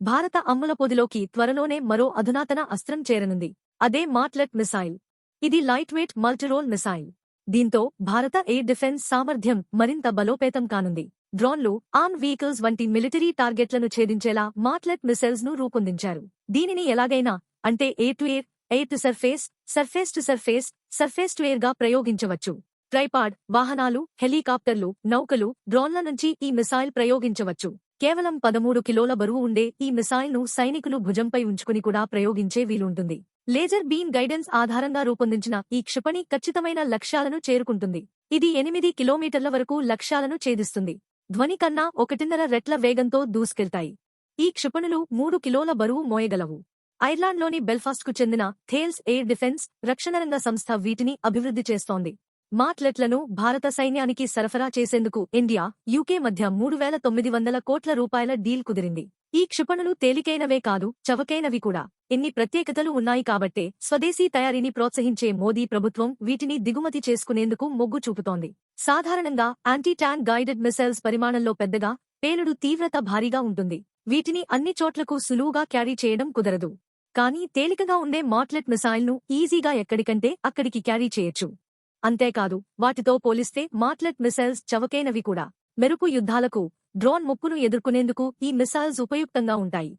భారత అమ్ముల పొదిలోకి త్వరలోనే మరో అధునాతన అస్త్రం చేరనుంది. అదే మాట్లెట్ మిసైల్. ఇది లైట్ వెయిట్ మిసైల్. దీంతో భారత ఎయిర్ డిఫెన్స్ సామర్థ్యం మరింత బలోపేతం కానుంది. డ్రోన్లు ఆర్మ్ వెహికల్స్ వంటి మిలిటరీ టార్గెట్లను ఛేదించేలా మాట్లెట్ మిసైల్స్ను రూపొందించారు. దీనిని ఎలాగైనా అంటే air to air air to surface surface to surface surface to ఎయిర్గా ప్రయోగించవచ్చు. ట్రైపాడ్ వాహనాలు హెలికాప్టర్లు నౌకలు డ్రోన్ల నుంచి ఈ మిసైల్ ప్రయోగించవచ్చు. కేవలం పదమూడు కిలోల బరువు ఉండే ఈ మిసైల్ను సైనికులు భుజంపై ఉంచుకుని కూడా ప్రయోగించే వీలుంటుంది. లేజర్ బీమ్ గైడెన్స్ ఆధారంగా రూపొందించిన ఈ క్షిపణి ఖచ్చితమైన లక్ష్యాలను చేరుకుంటుంది. ఇది ఎనిమిది కిలోమీటర్ల వరకు లక్ష్యాలను ఛేదిస్తుంది. ధ్వని కన్నా ఒకటిన్నర రెట్ల వేగంతో దూసుకెళ్తాయి. ఈ క్షిపణులు మూడు కిలోల బరువు మోయగలవు. ఐర్లాండ్లోని బెల్ఫాస్ట్కు చెందిన థేల్స్ ఎయిర్ డిఫెన్స్ రక్షణరంగ సంస్థ వీటిని అభివృద్ధి చేస్తోంది. మాట్లెట్లను భారత సైన్యానికి సరఫరా చేసేందుకు ఇండియా యూకే మధ్య మూడు వేల తొమ్మిది వందల కోట్ల రూపాయల డీల్ కుదిరింది. ఈ క్షిపణులు తేలికైనవే కాదు చవకైనవి కూడా. ఇన్ని ప్రత్యేకతలు ఉన్నాయి కాబట్టే స్వదేశీ తయారీని ప్రోత్సహించే మోదీ ప్రభుత్వం వీటిని దిగుమతి చేసుకునేందుకు మొగ్గు చూపుతోంది. సాధారణంగా యాంటీ ట్యాంక్ గైడెడ్ మిసైల్స్ పరిమాణంలో పెద్దగా పేలుడు తీవ్రత భారీగా ఉంటుంది. వీటిని అన్ని చోట్లకు సులువుగా క్యారీ చేయడం కుదరదు. కానీ తేలికగా ఉండే మాట్లెట్ మిసైల్ను ఈజీగా ఎక్కడికంటే అక్కడికి క్యారీ చేయొచ్చు. అంతేకాదు వాటితో పోలిస్తే మాట్లెట్ మిసైల్స్ చవకైనవి కూడా. మెరుపు యుద్ధాలకు డ్రోన్ ముప్పును ఎదుర్కొనేందుకు ఈ మిసైల్స్ ఉపయుక్తంగా ఉంటాయి.